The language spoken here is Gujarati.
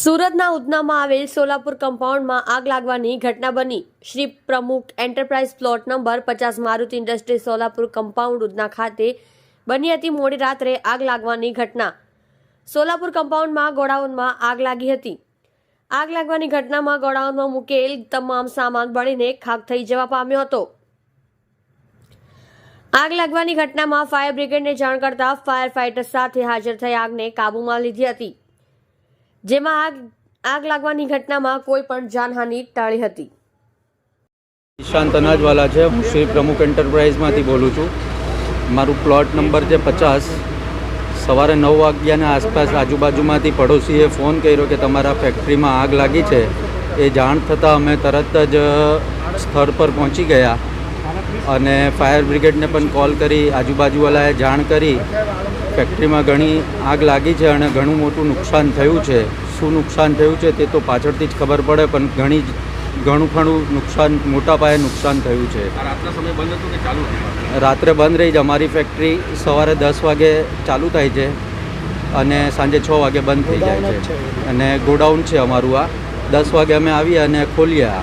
સુરતના ઉધનામાં આવેલ સોલાપુર કમ્પાઉન્ડમાં આગ લાગવાની ઘટના બની. શ્રી પ્રમુખ એન્ટરપ્રાઇઝ પ્લોટ નંબર પચાસ મારુતિ ઇન્ડસ્ટ્રી સોલાપુર કમ્પાઉન્ડ ઉધના ખાતે બની હતી. મોડી રાત્રે આગ લાગવાની ઘટના. સોલાપુર કમ્પાઉન્ડમાં ગોડાઉનમાં આગ લાગી હતી. આગ લાગવાની ઘટનામાં ગોડાઉનમાં મૂકેલ તમામ સામાન બળીને ખાક થઈ જવા પામ્યો હતો. આગ લાગવાની ઘટનામાં ફાયર બ્રિગેડને જાણ કરતા ફાયર ફાઇટર્સ સાથે હાજર થઈ આગને કાબૂમાં લીધી હતી. જેમાં આગ આગ લાગવાની ઘટનામાં કોઈ પણ જાનહાનિ ટાળી હતી. ઈશાંત અનાજવાલા છે. હું શ્રી પ્રમુખ એન્ટરપ્રાઇઝમાંથી બોલું છું. મારું પ્લોટ નંબર છે પચાસ. સવારે નવ વાગ્યાના આસપાસ આજુબાજુમાંથી પડોશીએ ફોન કર્યો કે તમારા ફેક્ટરીમાં આગ લાગી છે. એ જાણ થતાં અમે તરત જ સ્થળ પર પહોંચી ગયા અને ફાયર બ્રિગેડને પણ કોલ કરી આજુબાજુવાળાએ જાણ કરી. ફેક્ટરીમાં ઘણી આગ લાગી છે અને ઘણું મોટું નુકસાન થયું છે. શું નુકસાન થયું છે તે તો પાછળથી જ ખબર પડે પણ ઘણી જ ઘણું ઘણું નુકસાન મોટા પાયે નુકસાન થયું છે. આ રાતના સમય બંધ હતું કે ચાલુ હતું રાત્રે બંધ રહી છે. અમારી ફેક્ટરી સવારે દસ વાગે ચાલુ થાય છે અને સાંજે છ વાગે બંધ થઈ જાય છે. અને ગોડાઉન છે અમારું આ. દસ વાગે અમે આવીએ અને ખોલીએ આ.